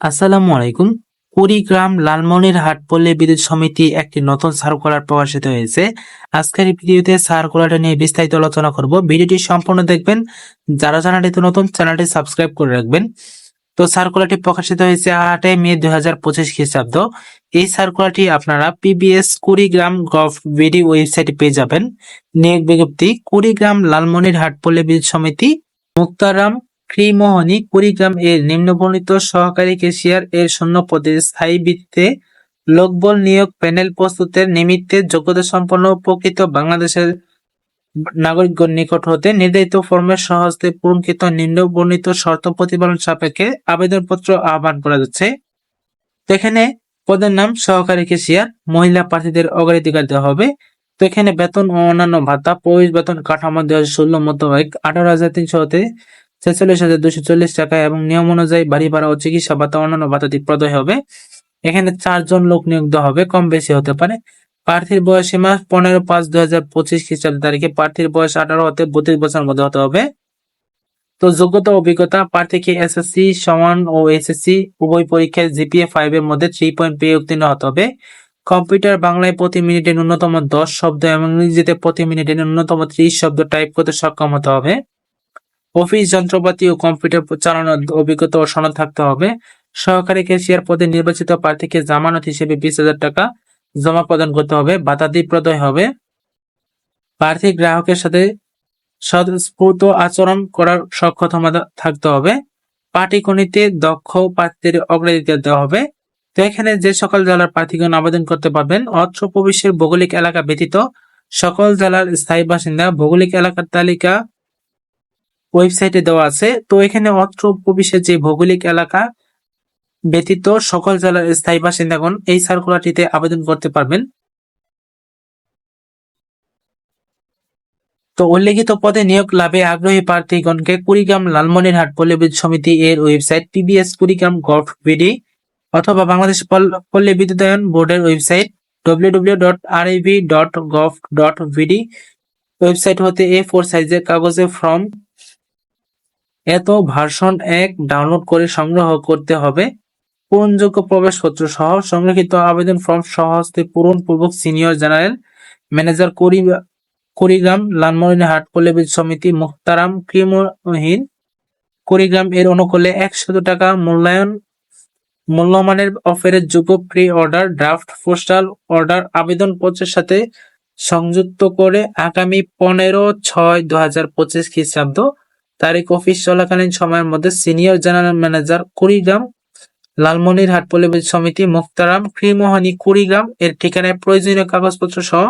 আসসালামু আলাইকুম। কুড়িগ্রাম লালমনিরহাট পল্লী বিদ্যুৎ সমিতি একটি নতুন সার্কুলার প্রকাশিত হয়েছে। আজকের ভিডিওতে সার্কুলারটা নিয়ে বিস্তারিত আলোচনা করব। ভিডিওটি সম্পূর্ণ দেখবেন। যারা চ্যানেলটিতে নতুন, চ্যানেলটি সাবস্ক্রাইব করে রাখবেন। তো সার্কুলারটি প্রকাশিত হয়েছে আটই মে দুই হাজার পঁচিশ খ্রিস্টাব্দ। এই সার্কুলারটি আপনারা পিবিএস কুড়িগ্রাম গভ বিডি ওয়েবসাইটে পেয়ে যাবেন। নিয়োগ বিজ্ঞপ্তি, কুড়িগ্রাম লালমনিরহাট পল্লী বিদ্যুৎ সমিতি, মুক্তারাম ক্রিমোহনী কুড়িগ্রাম এর নিম্নবর্ণিত সহকারী কেশিয়ার এর শূন্য পদে স্থায়ী ভিত্তিতে লোকবল নিয়োগ প্যানেল প্রস্তুতের নিমিত্তে যোগ্যতা সম্পন্ন প্রকৃত বাংলাদেশের নাগরিকগণ নিকট হতে নির্ধারিত ফর্মের সহজতে পূরণকৃত নিম্নবর্ণিত শর্ত প্রতিপালন সাপেক্ষে আবেদনপত্র আহ্বান করা যাচ্ছে। এখানে পদের নাম সহকারী কেশিয়ার মহিলা প্রার্থীদের অগ্রাধিকার দেওয়া হবে। তো এখানে বেতন ও অন্যান্য ভাতা, প্রবেশ বেতন কাঠামো দুই হাজার ষোলো মোতাবেক আঠারো হাজার তিনশো হতে ছেচল্লিশ হাজার দুশো চল্লিশ টাকা এবং নিয়ম অনুযায়ী বাড়ি ভাড়া ও চিকিৎসা ভাতা, অন্যান্য প্রদায় হবে। এখানে চারজন লোক নিয়োগ হবে, কম বেশি হতে পারে। প্রার্থীর বয়স সীমা পনেরো পাঁচ দুই হাজার পঁচিশ খ্রিস্টাব্দ তারিখে। প্রার্থীর বয়স আঠারো হতে বত্রিশ বছরের মধ্যে হতে হবে। তো যোগ্যতা অভিজ্ঞতা প্রার্থীকে এসএসসি সমান ও এসএসসি উভয় পরীক্ষায় জিপিএ ফাইভ এর মধ্যে থ্রি পয়েন্ট পেয়ে উত্তীর্ণ হতে হবে। কম্পিউটার বাংলায় প্রতি মিনিটে ন্যূনতম দশ শব্দ এবং ইংরেজিতে প্রতি মিনিটে ন্যূনতম ত্রিশ শব্দ টাইপ করতে সক্ষম হতে হবে। অফিস, যন্ত্রপাতি ও কম্পিউটার চালানোর অভিজ্ঞতা ও সনদ থাকতে হবে। সহকারী ক্যাশিয়ার পদে নির্বাচিত প্রার্থীকে জামানত হিসেবে বিশ হাজার টাকা জমা প্রদান করতে হবে বাতাদি প্রদয় হবে। প্রার্থী গ্রাহকের সাথে স্বতঃস্ফূর্ত আচরণ করার সক্ষমতা থাকতে হবে। পাটিগণিতে দক্ষ প্রার্থীদের অগ্রাধিকার দেওয়া হবে। তো এখানে যে সকল জেলার প্রার্থীগণ আবেদন করতে পারবেন, অত্র প্রবেশের ভৌগোলিক এলাকা ব্যতীত সকল জেলার স্থায়ী বাসিন্দা ভৌগোলিক এলাকার তালিকা ওয়েবসাইটে দেওয়া আছে। তো এখানে অত্র প্রবেশের যে ভৌগোলিক এলাকা ব্যতীত সকল জেলার স্থায়ী বাসিন্দাগণ এই সার্কুলারটিতে আবেদন করতে পারবেন। তো উল্লেখিত পদে নিয়োগ লাভে আগ্রহী প্রার্থীগণকে কুড়িগ্রাম লালমনিরহাট পল্লী সমিতি এর website PBS Kurigram gov BD অথবা বাংলাদেশ পল- পল্লী বিদ্যুতায়ন বোর্ডের ওয়েবসাইট বিডি ওয়েবসাইট হতে এ ফোর সাইজের কাগজে ফর্ম এত ভার্সন এক ডাউনলোড করে সংগ্রহ করতে হবে। পূরণযোগ্য প্রবেশপত্র সহ সংরক্ষিত আবেদন ফর্ম সহস্তে পূরণ পূর্বক সিনিয়র জেনারেল ম্যানেজার কুড়ি- কুড়িগ্রাম লালমনিরহাট পল্লী সমিতি মুক্তারাম ক্রিমহীন কুড়িগ্রাম এর অনুকূলে একশত টাকা মূল্যায়ন মূল্যমানের অফারের যোগ্য pre order draft, postal order আবেদন পত্রের সাথে সংযুক্ত করে আগামী পনেরো ছয় দু হাজার পঁচিশ খ্রিস্টাব্দ তারিখ অফিস চলাকালীন সময়ের মধ্যে senior general manager Kurigram Lalmonirhat পল্লীবিদ্যুৎ সমিতি মুক্তারাম ক্রিমোহানি কুড়িগ্রাম এর ঠিকানায় প্রয়োজনীয় কাগজপত্র সহ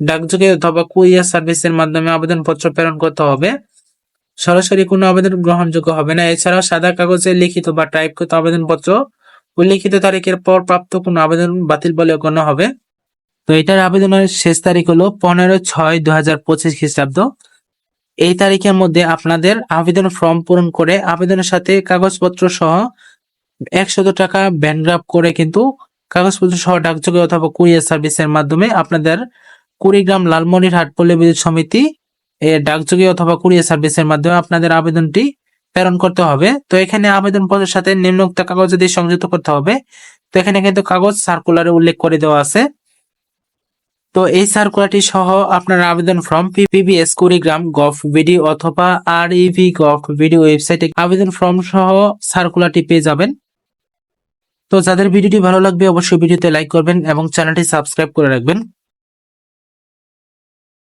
ডাকযোগে অথবা কুরিয়ার সার্ভিসের মাধ্যমে আবেদনপত্র প্রেরণ করতে হবে। সরাসরি কোনো আবেদন গ্রহণযোগ্য হবে না। এছাড়াও সাদা কাগজে লিখিত বা টাইপকৃত আবেদনপত্র, উল্লিখিত তারিখের পর প্রাপ্ত কোনো আবেদন বাতিল বলে গণ্য হবে। তো এটার আবেদনের শেষ তারিখ হলো পনেরো ছয় দু হাজার পঁচিশ খ্রিস্টাব্দ। এই তারিখের মধ্যে আপনাদের আবেদন ফর্ম পূরণ করে আবেদনের সাথে কাগজপত্র সহ একশত টাকা ব্যানগ্রাফ করে কিন্তু কাগজপত্র সহ ডাকযোগে অথবা কুরিয়ার সার্ভিসের মাধ্যমে আপনাদের কুড়িগ্রাম লালমনিরহাট পল্লী বিদ্যুৎ সমিতি এ ডাকযোগে অথবা কুরিয়ার সার্ভিসের মাধ্যমে আপনাদের আবেদনটি প্রেরণ করতে হবে। তো এখানে আবেদন পত্রের সাথে নিম্নোক্ত কাগজ দিয়ে সংযুক্ত করতে হবে। তো এখানে কিন্তু কাগজ সার্কুলারে উল্লেখ করে দেওয়া আছে। তো এই সার্কুলারটি সহ আপনার আবেদন form PPBS Kurigram gov video অথবা আর ইভি গভ ভিডিও ওয়েবসাইটে আবেদন ফর্ম সহ সার্কুলারটি পেয়ে যাবেন। তো যাদের ভিডিওটি ভালো লাগবে, অবশ্যই ভিডিওতে লাইক করবেন এবং চ্যানেলটি সাবস্ক্রাইব করে রাখবেন।